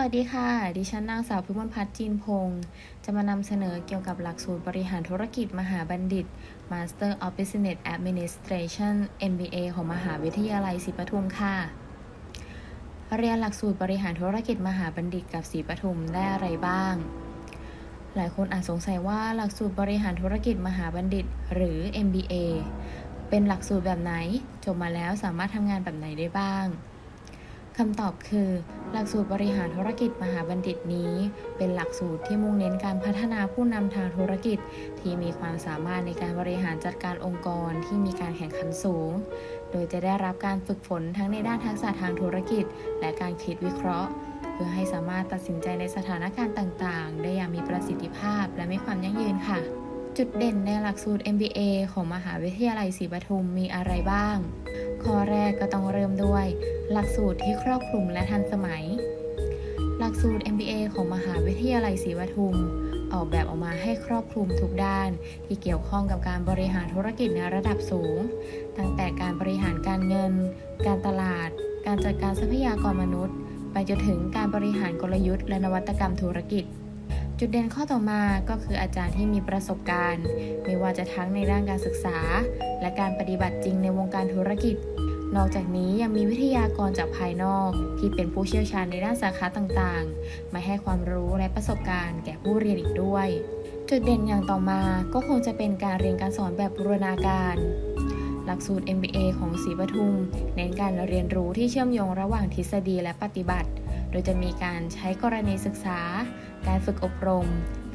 วัสดีค่ะ ดิฉันนางสาวพิมลพัฒน์จีนพงศ์จะมานำเสนอเกี่ยวกับหลักสูตรบริหารธุรกิจมหาบัณฑิต Master of Business Administration MBA ของมหาวิทยาลัยศรีปทุมค่ะ เรียนหลักสูตรบริหารธุรกิจมหาบัณฑิตกับศรีปทุมได้อะไรบ้าง หลายคนอาจสงสัยว่าหลักสูตรบริหารธุรกิจมหาบัณฑิต หรือ MBA เป็นหลักสูตรแบบไหน จบมาแล้วสามารถทำงานแบบไหนได้บ้าง คำตอบคือ หลักสูตรบริหารธุรกิจมหาบัณฑิตนี้ เป็นหลักสูตรที่มุ่งเน้นการพัฒนาผู้นำทางธุรกิจ ที่มีความสามารถในการบริหารจัดการองค์กรที่มีการแข่งขันสูง โดยจะได้รับการฝึกฝนทั้งในด้านทักษะทางธุรกิจ และการคิดวิเคราะห์ เพื่อให้สามารถตัดสินใจในสถานการณ์ต่าง ๆ ได้อย่างมีประสิทธิภาพและมีความยั่งยืนค่ะ จุดเด่นในหลักสูตร MBA ของมหาวิทยาลัยศรีปทุมมีอะไรบ้าง ข้อแรกก็ต้องเริ่มด้วย หลักสูตรที่ครอบคลุมและทันสมัย หลักสูตร MBA ของมหาวิทยาลัยศรีปทุม ออกแบบออกมาให้ครอบคลุมทุกด้าน ที่เกี่ยวข้องกับการบริหารธุรกิจในระดับสูง ตั้งแต่การบริหารการเงิน การตลาด การจัดการทรัพยากรมนุษย์ ไปจนถึงการบริหารกลยุทธ์และนวัตกรรมธุรกิจจุดเด่นข้อต่อมาก็คืออาจารย์ที่มีประสบการณ์ ไม่ว่าจะทั้งในด้านการศึกษา และการปฏิบัติจริงในวงการธุรกิจ นอกจากนี้ยังมีวิทยากรจากภายนอก ที่เป็นผู้เชี่ยวชาญในด้านสาขาต่างๆ มาให้ความรู้และประสบการณ์แก่ผู้เรียนอีกด้วย จุดเด่นอย่างต่อมาก็คงจะเป็นการเรียนการสอนแบบบูรณาการ หลักสูตร MBA ของศรีปทุม เน้นการเรียนรู้ที่เชื่อมโยงระหว่างทฤษฎีและปฏิบัติ โดยจะมีการใช้กรณีศึกษา การฝึกอบรม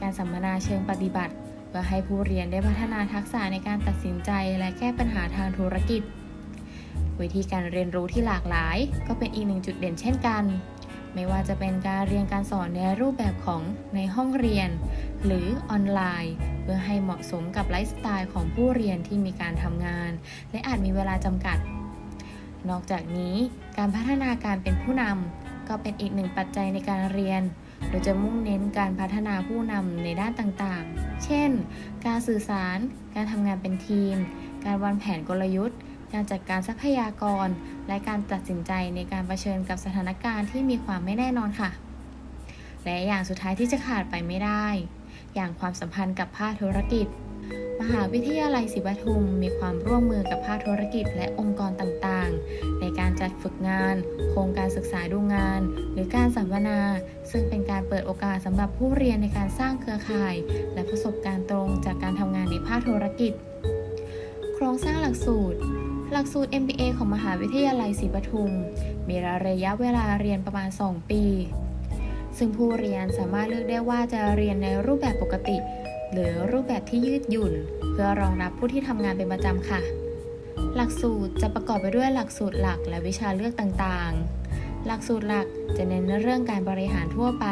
การสัมมนาเชิงปฏิบัติ เพื่อให้ผู้เรียนได้พัฒนาทักษะในการตัดสินใจ และแก้ปัญหาทางธุรกิจ วิธีการเรียนรู้ที่หลากหลาย ก็เป็นอีกหนึ่งจุดเด่นเช่นกัน ไม่ว่าจะเป็นการเรียนการสอนในรูปแบบของในห้องเรียน หรือออนไลน์ เพื่อให้เหมาะสมกับไลฟ์สไตล์ของผู้เรียนที่มีการทำงาน และอาจมีเวลาจำกัด นอกจากนี้การพัฒนาการเป็นผู้นำก็เป็นอีกหนึ่งปัจจัยในการเรียนโดยจะมุ่งเน้นการพัฒนาผู้นำในด้านต่างๆ เช่น การสื่อสาร การทำงานเป็นทีม การวางแผนกลยุทธ์ การจัดการทรัพยากร และการตัดสินใจในการเผชิญกับสถานการณ์ที่มีความไม่แน่นอนค่ะ และอย่างสุดท้ายที่จะขาดไปไม่ได้ อย่างความสัมพันธ์กับภาคธุรกิจ มหาวิทยาลัยศรีปทุม มีความร่วมมือกับภาคธุรกิจ และองค์กรต่างๆ ในการจัดฝึกงาน โครงการศึกษาดูงาน หรือการสัมมนา ซึ่งเป็นการเปิดโอกาสสำหรับผู้เรียนในการสร้างเครือข่าย และประสบการณ์ตรงจากการทำงานในภาคธุรกิจ โครงสร้างหลักสูตร หลักสูตร MBA ของมหาวิทยาลัยศรีปทุม มีระยะเวลาเรียนประมาณ 2 ปี ซึ่งผู้เรียนสามารถเลือกได้ว่าจะเรียนในรูปแบบปกติ หรือรูปแบบที่ยืดหยุ่น เพื่อรองรับผู้ที่ทำงานเป็นประจำค่ะ หลักสูตรจะประกอบไปด้วยหลักสูตรหลักและวิชาเลือกต่างๆ หลักสูตรหลักจะเน้นเรื่องการบริหารทั่วไป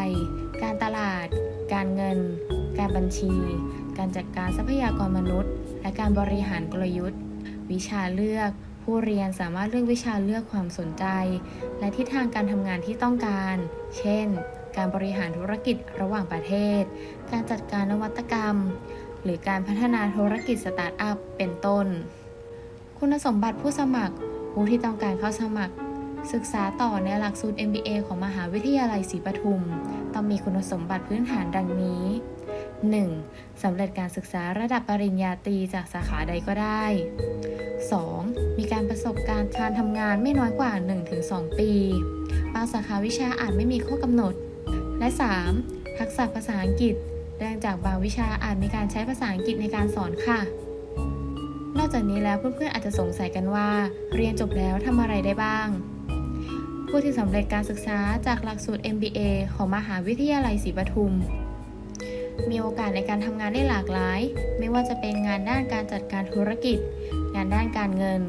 การตลาด การเงิน การบัญชี การจัดการทรัพยากรมนุษย์ และการบริหารกลยุทธ์ วิชาเลือก ผู้เรียนสามารถเลือกวิชาเลือกความสนใจ และทิศทางการทำงานที่ต้องการ เช่น การบริหารธุรกิจระหว่างประเทศ การจัดการนวัตกรรม หรือการพัฒนาธุรกิจสตาร์ทอัพ เป็นต้น คุณสมบัติผู้สมัคร ผู้ที่ต้องการเข้าสมัคร ศึกษาต่อในหลักสูตร MBA ของมหาวิทยาลัยศรีปทุม ต้องมีคุณสมบัติพื้นฐานดังนี้ 1. สำเร็จการศึกษาระดับปริญญาตรีจากสาขาใดก็ได้ 2. มีการประสบการณ์การทำงานไม่น้อยกว่า 1-2 ปี บางสาขาวิชาอาจไม่มีข้อกำหนด และ 3. ทักษะภาษาอังกฤษเนื่องจากบางวิชาอาจมีการใช้ภาษาอังกฤษในการสอนค่ะ นอกจากนี้แล้วเพื่อนๆอาจจะสงสัยกันว่า เรียนจบแล้วทำอะไรได้บ้าง ผู้ที่สำเร็จการศึกษาจากหลักสูตร MBA ของมหาวิทยาลัยศรีปทุม มีโอกาสในการทำงานได้หลากหลาย ไม่ว่าจะเป็นงานด้านการจัดการธุรกิจ งานด้านการเงิน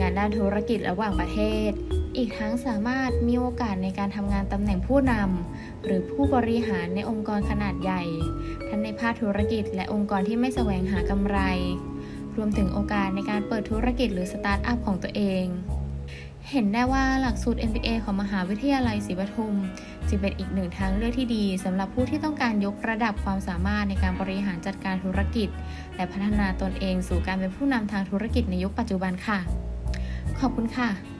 งานด้านธุรกิจระหว่างประเทศ อีกทั้งสามารถมีโอกาสในการทำงานตำแหน่งผู้นำหรือผู้บริหารในองค์กรขนาดใหญ่ ทั้งในภาคธุรกิจและองค์กรที่ไม่แสวงหากำไร รวมถึงโอกาสในการเปิดธุรกิจหรือสตาร์ทอัพของตัวเอง เห็นได้ว่าหลักสูตร MBA ของมหาวิทยาลัยศรีปทุมจึงเป็นอีกหนึ่งทางเลือกที่ดีสำหรับผู้ที่ต้องการยกระดับความสามารถในการบริหารจัดการธุรกิจ และพัฒนาตนเองสู่การเป็นผู้นำทางธุรกิจในยุคปัจจุบันค่ะ ขอบคุณค่ะ